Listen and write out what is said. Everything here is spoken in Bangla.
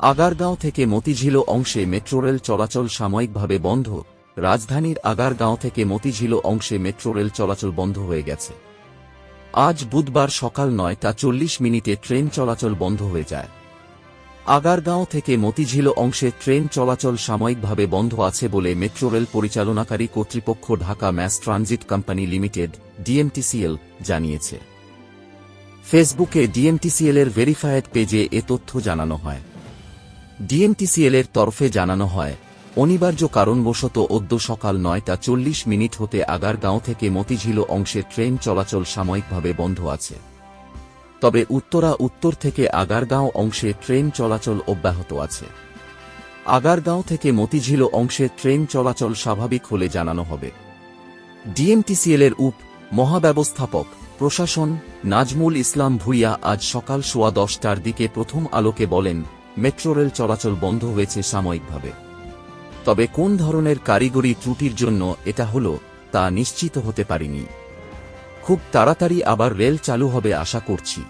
আগারগাঁও থেকে মতিঝিল অংশে মেট্রোরেল চলাচল সাময়িকভাবে বন্ধ। রাজধানীর আগারগাঁও থেকে মতিঝিল অংশে মেট্রোরেল চলাচল বন্ধ হয়ে গেছে। আজ বুধবার সকাল নয়টা চল্লিশ মিনিটে ট্রেন চলাচল বন্ধ হয়ে যায়। আগারগাঁও থেকে মতিঝিল অংশে ট্রেন চলাচল সাময়িকভাবে বন্ধ আছে বলে মেট্রোরেল পরিচালনাকারী কর্তৃপক্ষ Dhaka mass transit company limited, DMTCL, জানিয়েছে। ফেসবুকে ডিএমটিসিএল এর ভেরিফায়েড পেজে এ তথ্য জানানো হয়। ডিএমটিসিএল এর তরফে জানানো হয়, অনিবার্য কারণবশত অদ্য সকাল নয়টা চল্লিশ মিনিট হতে আগারগাঁও থেকে মতিঝিল অংশে ট্রেন চলাচল সাময়িকভাবে বন্ধ আছে। তবে উত্তরা উত্তর থেকে আগারগাঁও অংশে ট্রেন চলাচল অব্যাহত আছে। আগারগাঁও থেকে মতিঝিল অংশে ট্রেন চলাচল স্বাভাবিক হলে জানানো হবে। ডিএমটিসিএল এর উপ মহাব্যবস্থাপক, প্রশাসন নাজমুল ইসলাম ভুইয়া আজ সকাল সোয়া দশটার দিকে প্রথম আলোকে বলেন মেট্রো রেল চলাচল বন্ধ হয়েছে সাময়িকভাবে। তবে কোন ধরনের কারিগরি ত্রুটির জন্য এটা হল, তা নিশ্চিত হতে পারিনি। খুব তাড়াতাড়ি আবার রেল চালু হবে আশা করছি।